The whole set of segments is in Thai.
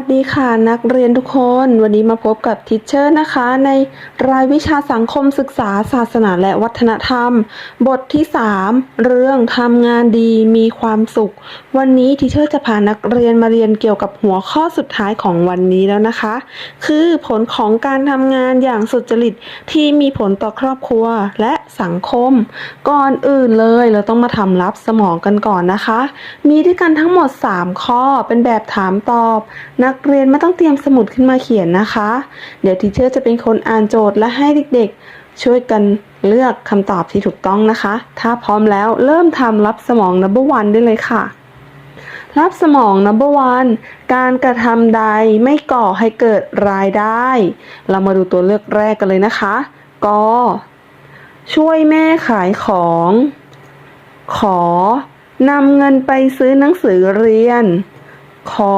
วัสดีค่ะนักเรียนทุกคน วันนี้มาพบกับทิชเชอร์นะคะ ในรายวิชาสังคมศึกษาศาสนาและวัฒนธรรม บทที่ 3 เรื่องทำงานดีมีความสุข วันนี้ทิชเชอร์จะพานักเรียนมาเรียนเกี่ยวกับหัวข้อสุดท้ายของวันนี้แล้วนะคะ คือผลของการทำงานอย่างสุจริตที่มีผลต่อครอบครัว และ สังคม ก่อนอื่นเลยเราต้องมาทำรับสมองกันก่อนนะคะ มีด้วยกันทั้งหมด 3 ข้อเป็นแบบถามตอบ นักเรียนไม่ต้องเตรียมสมุดขึ้นมาเขียนนะคะ เดี๋ยวทีเชอร์จะเป็นคนอ่านโจทย์และให้เด็กๆ ช่วยกันเลือกคำตอบที่ถูกต้องนะคะ ถ้าพร้อมแล้วเริ่มทำรับสมอง number one ได้เลยค่ะรับสมอง number one การกระทำใดไม่ก่อให้เกิดรายได้ เรามาดูตัวเลือกแรกกันเลยนะคะ ก ช่วยแม่ขายของ ขอนำเงินไปซื้อหนังสือเรียน คอ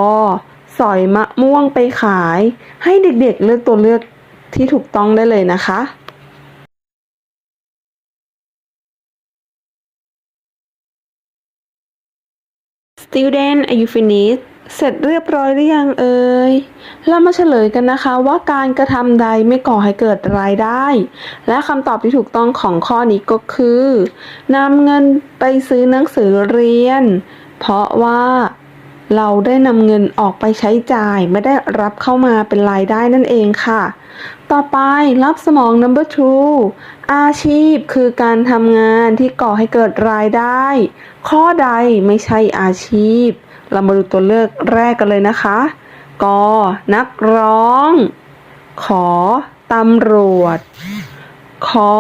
สอยมะม่วงไปขาย ให้เด็กๆเลือกตัวเลือกที่ถูกต้องได้เลยนะคะ Student are you finished เสร็จเรียบร้อยหรือยังเอ่ยเรามาเฉลยกันนะคะว่าการกระทำใดไม่ก่อให้เกิดรายได้ และคำตอบที่ถูกต้องของข้อนี้ก็คือนำเงินไปซื้อหนังสือเรียน เพราะว่าเราได้นำเงินออกไปใช้จ่ายไม่ได้รับเข้ามาเป็นรายได้นั่นเองค่ะ ต่อไปรับสมอง number two อาชีพคือการทำงานที่ก่อให้เกิดรายได้ ข้อใดไม่ใช่อาชีพ เรามาดูตัวเลือกแรกกันเลยนะคะ ก นักร้อง ขอตำรวจคอ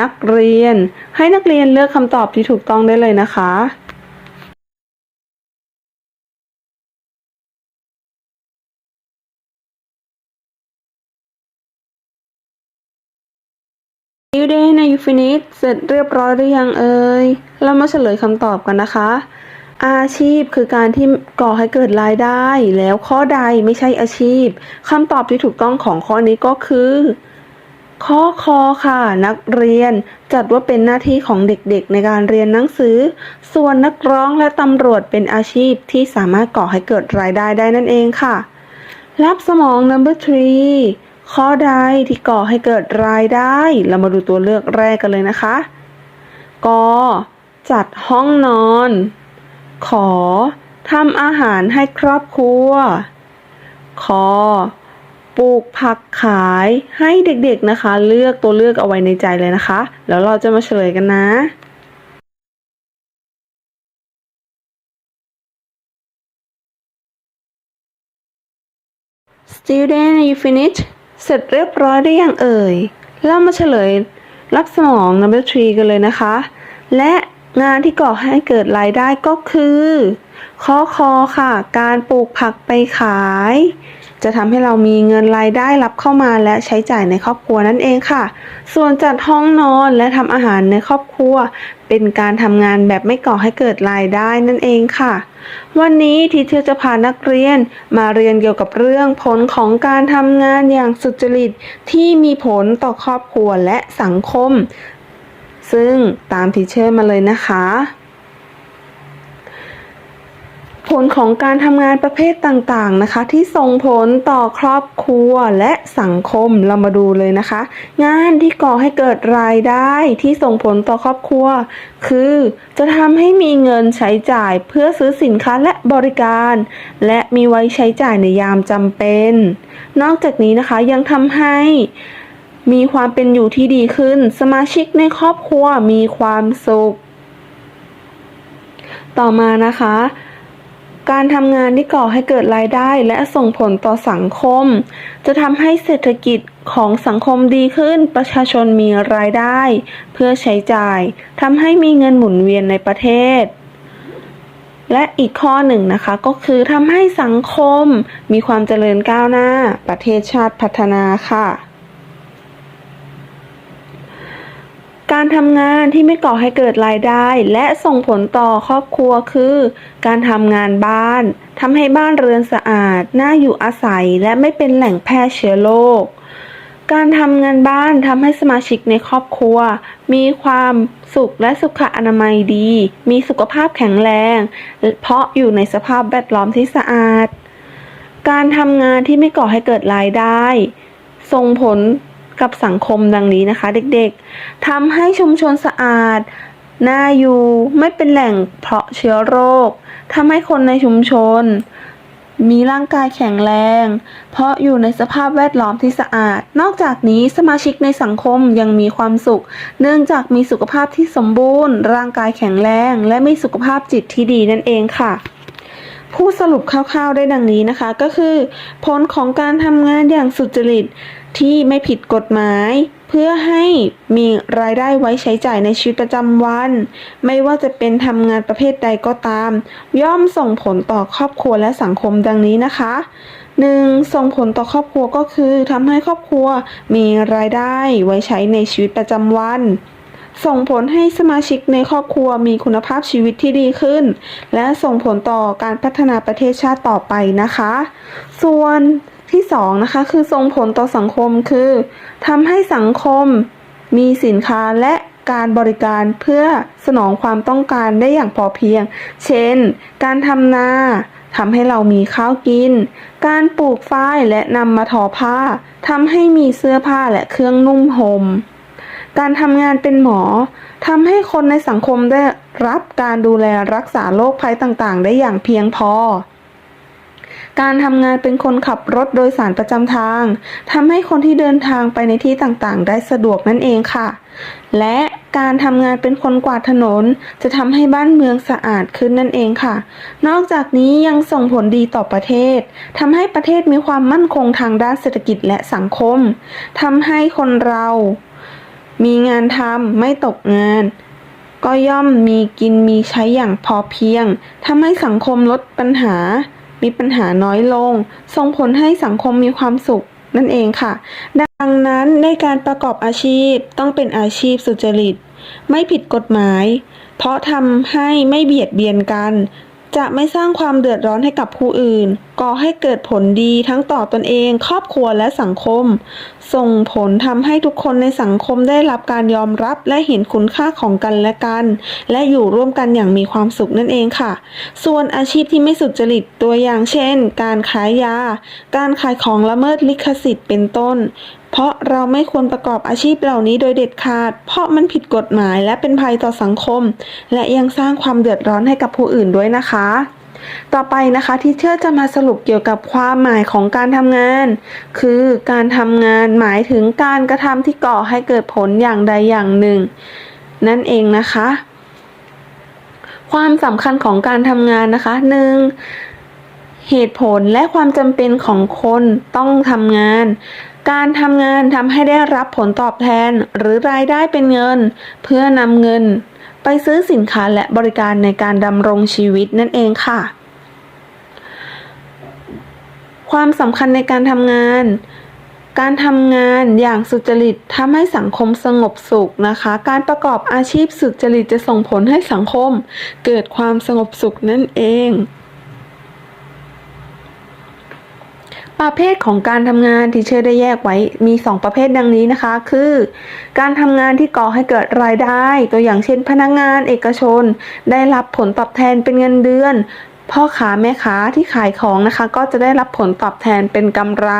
นักเรียน ให้นักเรียนเลือกคำตอบที่ถูกต้องได้เลยนะคะ You day ใน You finish เสร็จเรียบร้อยหรือยังเอ่ย เรามาเฉลยคำตอบกันนะคะ อาชีพคือการที่ก่อให้เกิดรายได้ แล้วข้อใดไม่ใช่อาชีพคำตอบที่ถูกต้องของข้อนี้ก็คือ ข้อคอค่ะ นักเรียนจัดว่าเป็นหน้าที่ของเด็กๆ ในการเรียนหนังสือ ส่วนนักร้องและตำรวจเป็นอาชีพที่สามารถก่อให้เกิดรายได้ได้นั่นเองค่ะ รับสมอง number three ข้อใดที่ก่อให้เกิดรายได้ เรามาดูตัวเลือกแรกกันเลยนะคะกจัดห้องนอน ขอทำอาหารให้ครอบครัวคอปลูกผักขายให้เด็กๆนะคะ เลือกตัวเลือกเอาไว้ในใจเลยนะคะ แล้วเราจะมาเฉลยกันนะ Student you finish เสร็จเรียบร้อยได้ยังเอ่ย เรามาเฉลยรับสมอง number three กันเลยนะคะ และ งานที่ก่อให้เกิดรายได้ก็คือข้อคอค่ะ การปลูกผักไปขาย จะทำให้เรามีเงินรายได้รับเข้ามาและใช้จ่ายในครอบครัวนั่นเองค่ะ ส่วนจัดห้องนอนและทำอาหารในครอบครัว เป็นการทำงานแบบไม่ก่อให้เกิดรายได้นั่นเองค่ะ วันนี้ทีเชอจะพานักเรียนมาเรียนเกี่ยวกับเรื่องผลของการทำงานอย่างสุจริตที่มีผลต่อครอบครัวและสังคม ซึ่งตามทีเชอร์มาเลยนะคะ ผลของการทำงานประเภทต่างๆนะคะ ที่ส่งผลต่อครอบครัวและสังคมเรามาดูเลยนะคะ งานที่ก่อให้เกิดรายได้ที่ส่งผลต่อครอบครัว คือจะทำให้มีเงินใช้จ่ายเพื่อซื้อสินค้าและบริการ และมีไว้ใช้จ่ายในยามจำเป็น นอกจากนี้นะคะยังทำให้ มีความเป็นอยู่ที่ดีขึ้น สมาชิกในครอบครัวมีความสุข ต่อมานะคะ การทำงานที่ก่อให้เกิดรายได้และส่งผลต่อสังคม จะทำให้เศรษฐกิจของสังคมดีขึ้น ประชาชนมีรายได้ เพื่อใช้จ่ายทำให้มีเงินหมุนเวียนในประเทศและอีกข้อหนึ่งนะคะก็คือทำให้สังคมมีความเจริญก้าวหน้า ประเทศชาติพัฒนาค่ะ การทำงานที่ไม่ก่อให้เกิดรายได้ และส่งผลต่อครอบครัวคือ การทำงานบ้านทำให้บ้านเรือนสะอาด น่าอยู่อาศัย และไม่เป็นแหล่งแพร่เชื้อโรคการทำงานบ้านทำให้สมาชิกในครอบครัว มีความสุขและสุขอนามัยดี มีสุขภาพแข็งแรง เพราะอยู่ในสภาพแวดล้อมที่สะอาด การทำงานที่ไม่ก่อให้เกิดรายได้ ส่งผล กับสังคมดังนี้นะคะ เด็กๆทำให้ชุมชนสะอาดน่าอยู่ไม่เป็นแหล่งเพาะเชื้อโรคทำให้คนในชุมชน มีร่างกายแข็งแรง เพราะอยู่ในสภาพแวดล้อมที่สะอาด นอกจากนี้สมาชิกในสังคมยังมีความสุข เนื่องจากมีสุขภาพที่สมบูรณ์ ร่างกายแข็งแรง และมีสุขภาพจิตที่ดีนั่นเองค่ะ ผู้สรุปคร่าวๆได้ดังนี้นะคะ ก็คือ ผลของการทำงานอย่างสุจริตที่ไม่ผิดกฎหมาย เพื่อให้มีรายได้ไว้ใช้จ่ายในชีวิตประจำวัน ไม่ว่าจะเป็นทำงานประเภทใดก็ตาม ย่อมส่งผลต่อครอบครัวและสังคมดังนี้นะคะ 1. ส่งผลต่อครอบครัวก็คือทำให้ครอบครัวมีรายได้ไว้ใช้ในชีวิตประจำวัน ส่งผลให้สมาชิกในครอบครัวมีคุณภาพชีวิตที่ดีขึ้น และส่งผลต่อการพัฒนาประเทศชาติต่อไปนะคะ ส่วนที่สองนะคะคือส่งผลต่อสังคมคือทำให้สังคมมีสินค้าและการบริการเพื่อสนองความต้องการได้อย่างพอเพียง เช่น การทำนาทำให้เรามีข้าวกิน การปลูกฝ้ายและนำมาทอผ้าทำให้มีเสื้อผ้าและเครื่องนุ่มห่ม การทำงานเป็นหมอทำให้คนในสังคมได้รับการดูแลรักษาโรคภัยต่างๆ ได้อย่างเพียงพอ การทำงานเป็นคนขับรถโดยสารประจำทางทำให้คนที่เดินทางไปในที่ต่างๆ ได้สะดวกนั่นเองค่ะ และการทำงานเป็นคนกวาดถนน จะทำให้บ้านเมืองสะอาดขึ้นนั่นเองค่ะ นอกจากนี้ยังส่งผลดีต่อประเทศทำให้ประเทศมีความมั่นคงทางด้านเศรษฐกิจและสังคมทำให้คนเรา มีงานทำไม่ตกงาน ก็ย่อมมีกินมีใช้อย่างพอเพียงทำให้สังคมลดปัญหา มีปัญหาน้อยลง ส่งผลให้สังคมมีความสุขนั่นเองค่ะ ดังนั้นในการประกอบอาชีพต้องเป็นอาชีพสุจริต ไม่ผิดกฎหมาย เพราะทำให้ไม่เบียดเบียนกัน จะไม่สร้างความเดือดร้อนให้กับผู้อื่น ก่อให้เกิดผลดีทั้งต่อตนเอง ครอบครัวและสังคม ส่งผลทำให้ทุกคนในสังคมได้รับการยอมรับและเห็นคุณค่าของกันและกัน และอยู่ร่วมกันอย่างมีความสุขนั่นเองค่ะ ส่วนอาชีพที่ไม่สุจริตตัวอย่างเช่น การขายยา การขายของละเมิดลิขสิทธิ์เป็นต้นเพราะเราไม่ควรประกอบอาชีพเหล่านี้โดยเด็ดขาด เพราะมันผิดกฎหมายและเป็นภัยต่อสังคม และยังสร้างความเดือดร้อนให้กับผู้อื่นด้วยนะคะ ต่อไปนะคะที่เชื่อจะมาสรุปเกี่ยวกับความหมายของการทำงาน คือการทำงานหมายถึงการกระทำที่ก่อให้เกิดผลอย่างใดอย่างหนึ่ง นั่นเองนะคะ ความสำคัญของการทำงานนะคะหนึ่งเหตุผลและความจำเป็นของคนต้องทำงาน การทำงานทำให้ได้รับผลตอบแทนหรือรายได้เป็นเงิน เพื่อนำเงิน ไปซื้อสินค้าและบริการในการดำรงชีวิตนั่นเองค่ะ ความสำคัญในการทำงาน การทำงานอย่างสุจริตทำให้สังคมสงบสุขนะคะ การประกอบอาชีพสุจริตจะส่งผลให้สังคม เกิดความสงบสุขนั่นเอง ประเภทของการทำงานที่เชื่อได้แยกไว้มี 2 ประเภทดังนี้นะคะ คือ การทำงานที่ก่อให้เกิดรายได้ ตัวอย่างเช่น พนักงานเอกชน ได้รับผลตอบแทนเป็นเงินเดือน พ่อค้าแม่ค้าที่ขายของนะคะ ก็จะได้รับผลตอบแทนเป็นกำไร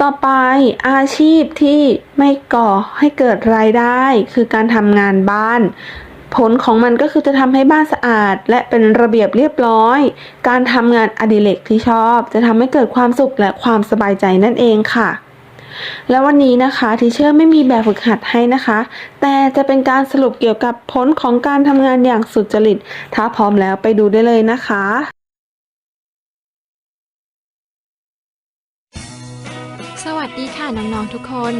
ต่อไปอาชีพที่ไม่ก่อให้เกิดรายได้ คือการทำงานบ้าน ผลของมันก็คือจะทำให้บ้านสะอาด และเป็นระเบียบเรียบร้อย การทำงานอดิเรกที่ชอบ จะทำให้เกิดความสุขและความสบายใจนั่นเองค่ะ แล้ววันนี้นะคะทีเชอร์ไม่มีแบบฝึกหัดให้นะคะ แต่จะเป็นการสรุปเกี่ยวกับผลของการทำงานอย่างสุจริต ถ้าพร้อมแล้วไปดูได้เลยนะคะสวัสดีค่ะน้องๆทุกคน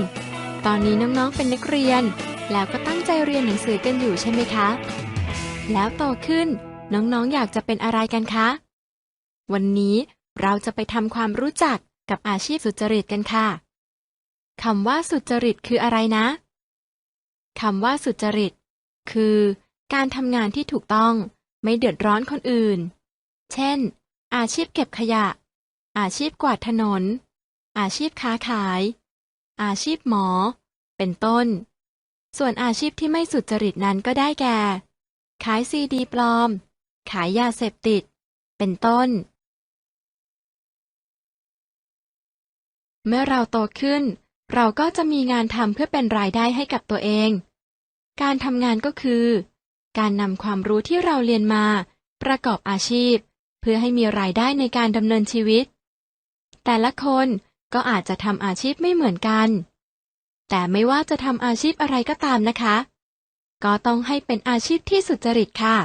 ตอนนี้น้องๆเป็นนักเรียน แล้วก็ตั้งใจเรียนหนังสือกันอยู่ใช่ไหมคะ แล้วโตขึ้นน้องๆอยากจะเป็นอะไรกันคะ วันนี้เราจะไปทำความรู้จักกับอาชีพสุจริตกันค่ะคำว่าสุจริตคืออะไรนะคำว่าสุจริต คือ การทำงานที่ถูกต้องไม่เดือดร้อนคนอื่น เช่น อาชีพเก็บขยะ อาชีพกวาดถนน อาชีพค้าขาย อาชีพหมอ เป็นต้น ส่วนอาชีพที่ไม่สุจริตนั้นก็ได้แก่ ขายซีดีปลอม ขายยาเสพติด เป็นต้น เมื่อเราโตขึ้น เราก็จะมีงานทำเพื่อเป็นรายได้ให้กับตัวเอง การทำงานก็คือ การนำความรู้ที่เราเรียนมา ประกอบอาชีพ เพื่อให้มีรายได้ในการดำเนินชีวิต แต่ละคนก็อาจจะทำอาชีพไม่เหมือนกัน แต่ไม่ว่าจะทำอาชีพอะไรก็ตามนะคะ ก็ต้องให้เป็นอาชีพที่สุจริตค่ะ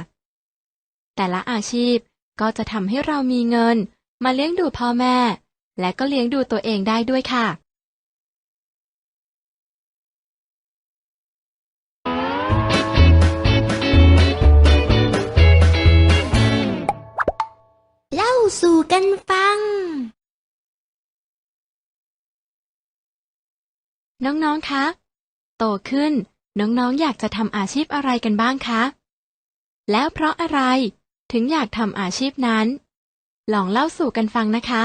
แต่ละอาชีพก็จะทำให้เรามีเงิน มาเลี้ยงดูพ่อแม่ และก็เลี้ยงดูตัวเองได้ด้วยค่ะ เล่าสู่กันฟัง น้องๆ คะ โตขึ้น น้องๆ อยากจะทำอาชีพอะไรกันบ้างคะ แล้วเพราะอะไรถึงอยากทำอาชีพนั้น ลองเล่าสู่กันฟังนะคะ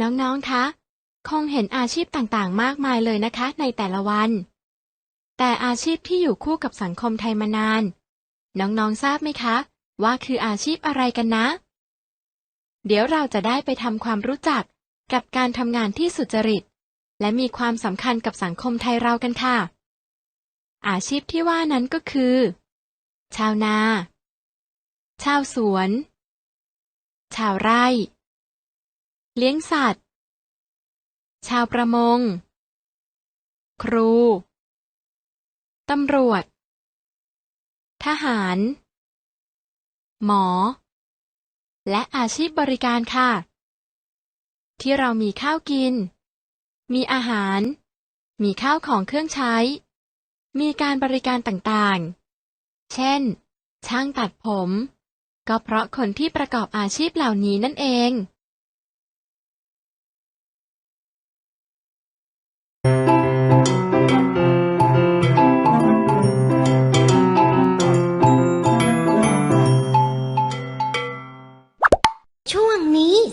น้อง ๆ คะ คงเห็นอาชีพต่างๆ มากมายเลยนะคะ ในแต่ละวัน แต่อาชีพที่อยู่คู่กับสังคมไทยมานาน น้อง ๆ ทราบไหมคะ ว่าคืออาชีพอะไรกันนะ เดี๋ยวเราจะได้ไปทำความรู้จักกับการทำงานที่สุจริต และมีความสำคัญกับสังคมไทยเรากันค่ะ อาชีพที่ว่านั้นก็คือ ชาวนา ชาวสวน ชาวไร่ เลี้ยงสัตว์ ชาวประมง ครู ตำรวจ ทหาร หมอ และอาชีพบริการค่ะ ที่เรามีข้าวกิน มีอาหาร มีข้าวของเครื่องใช้ มีการบริการต่างๆ เช่น ช่างตัดผม ก็เพราะคนที่ประกอบอาชีพเหล่านี้นั่นเอง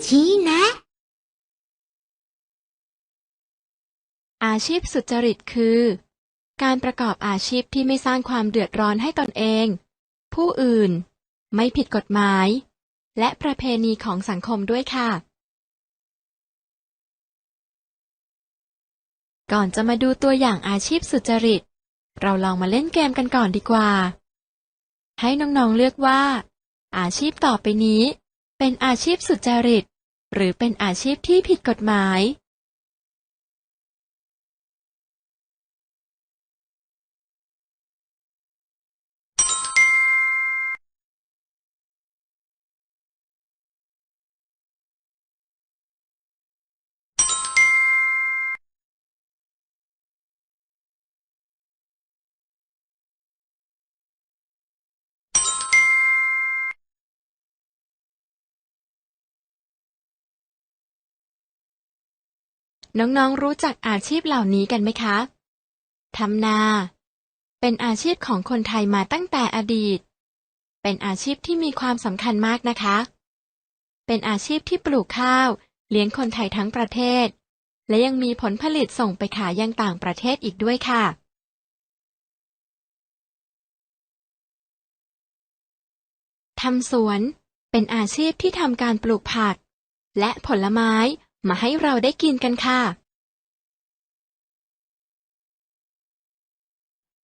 ชี้แนะ อาชีพสุจริตคือ การประกอบอาชีพที่ไม่สร้างความเดือดร้อนให้ตนเอง ผู้อื่น ไม่ผิดกฎหมาย และประเพณีของสังคมด้วยค่ะ ก่อนจะมาดูตัวอย่างอาชีพสุจริต เราลองมาเล่นเกมกันก่อนดีกว่า ให้น้องๆเลือกว่าอาชีพต่อไปนี้ เป็นอาชีพสุจริต หรือเป็นอาชีพที่ผิดกฎหมาย น้องๆรู้จักอาชีพเหล่านี้กันไหมคะทำนา เป็นอาชีพของคนไทยมาตั้งแต่อดีต เป็นอาชีพที่มีความสำคัญมากนะคะ เป็นอาชีพที่ปลูกข้าว เลี้ยงคนไทยทั้งประเทศ และยังมีผลผลิตส่งไปขายยังต่างประเทศอีกด้วยค่ะ ทำสวน เป็นอาชีพที่ทำการปลูกผัก และผลไม้ มาให้เราได้กินกันค่ะ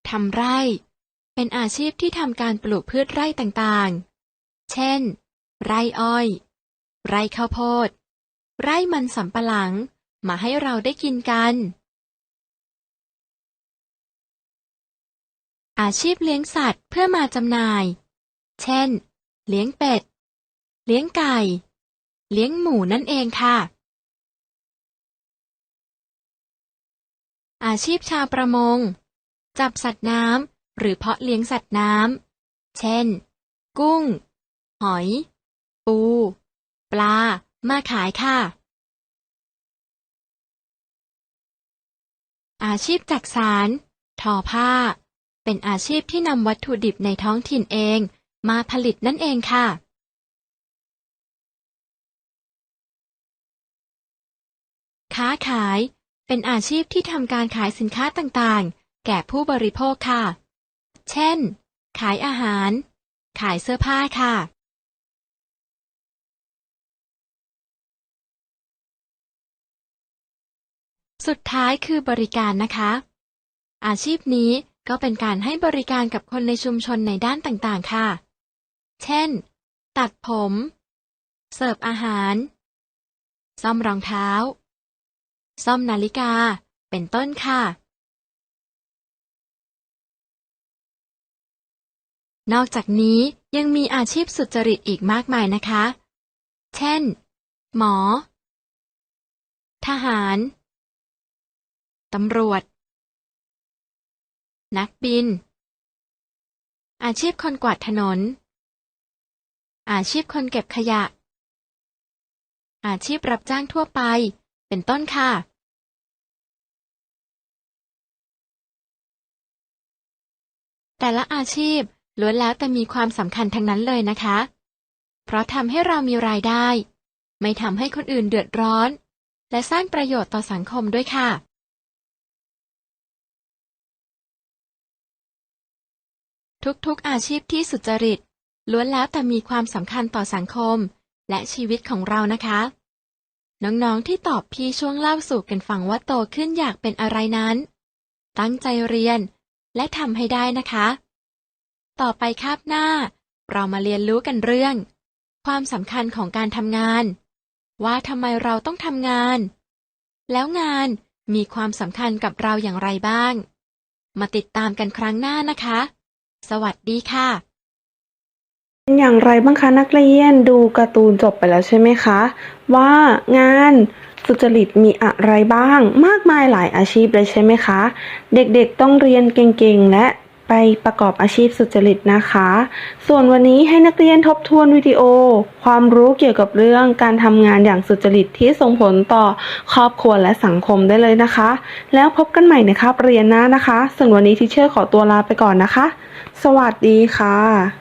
ทำไร่ เป็นอาชีพที่ทำการปลูกพืชไร่ต่างๆ เช่น ไร่อ้อย ไร่ข้าวโพด ไร่มันสำปะหลัง มาให้เราได้กินกัน อาชีพเลี้ยงสัตว์เพื่อมาจำหน่าย เช่น เลี้ยงเป็ด เลี้ยงไก่ เลี้ยงหมูนั่นเองค่ะ อาชีพชาวประมง จับสัตว์น้ำหรือเพาะเลี้ยงสัตว์น้ำ เช่น กุ้ง หอย ปู ปลา มาขายค่ะ อาชีพจักสารทอผ้า เป็นอาชีพที่นำวัตถุดิบในท้องถิ่นเอง มาผลิตนั่นเองค่ะค้าขาย เป็นอาชีพที่ทำการขายสินค้าต่างๆ แก่ผู้บริโภคค่ะ เช่น ขายอาหาร ขายเสื้อผ้าค่ะ สุดท้ายคือบริการนะคะ อาชีพนี้ก็เป็นการให้บริการกับคนในชุมชนในด้านต่างๆ ค่ะ เช่น ตัดผม เสิร์ฟอาหาร ซ่อมรองเท้า ซ่อมนาฬิกา เป็นต้นค่ะ นอกจากนี้ยังมีอาชีพสุจริตอีกมากมายนะคะ เช่น หมอ ทหาร ตำรวจ นักบิน อาชีพคนกวาดถนน อาชีพคนเก็บขยะอาชีพรับจ้างทั่วไป เป็นต้นค่ะ แต่ละอาชีพล้วนแล้วแต่มีความสำคัญทั้งนั้นเลยนะคะ เพราะทำให้เรามีรายได้ ไม่ทำให้คนอื่นเดือดร้อน และสร้างประโยชน์ต่อสังคมด้วยค่ะ ทุกๆอาชีพที่สุจริต ล้วนแล้วแต่มีความสำคัญต่อสังคม และชีวิตของเรานะคะ น้องๆที่ตอบพี่ช่วงเล่าสู่กันฟังว่าโตขึ้นอยากเป็นอะไรนั้น ตั้งใจเรียน และทำให้ได้นะคะ ต่อไปคาบหน้า เรามาเรียนรู้กันเรื่อง ความสำคัญของการทำงาน ว่าทำไมเราต้องทำงาน แล้วงานมีความสำคัญกับเราอย่างไรบ้าง มาติดตามกันครั้งหน้านะคะ สวัสดีค่ะ เป็นอย่างไรบ้างคะนักเรียนดูการ์ตูนจบไปแล้วใช่ไหมคะ ว่างาน สุจริตมีอะไรบ้าง มากมายหลายอาชีพเลยใช่ไหมคะ เด็กๆต้องเรียนเก่งๆ และไปประกอบอาชีพสุจริตนะคะ ส่วนวันนี้ให้นักเรียนทบทวนวิดีโอ ความรู้เกี่ยวกับเรื่องการทำงานอย่างสุจริตที่ส่งผลต่อครอบครัวและสังคมได้เลยนะคะ แล้วพบกันใหม่ในคาบเรียนหน้านะคะส่วนวันนี้ทิเชอร์ขอตัวลาไปก่อนนะคะ สวัสดีค่ะ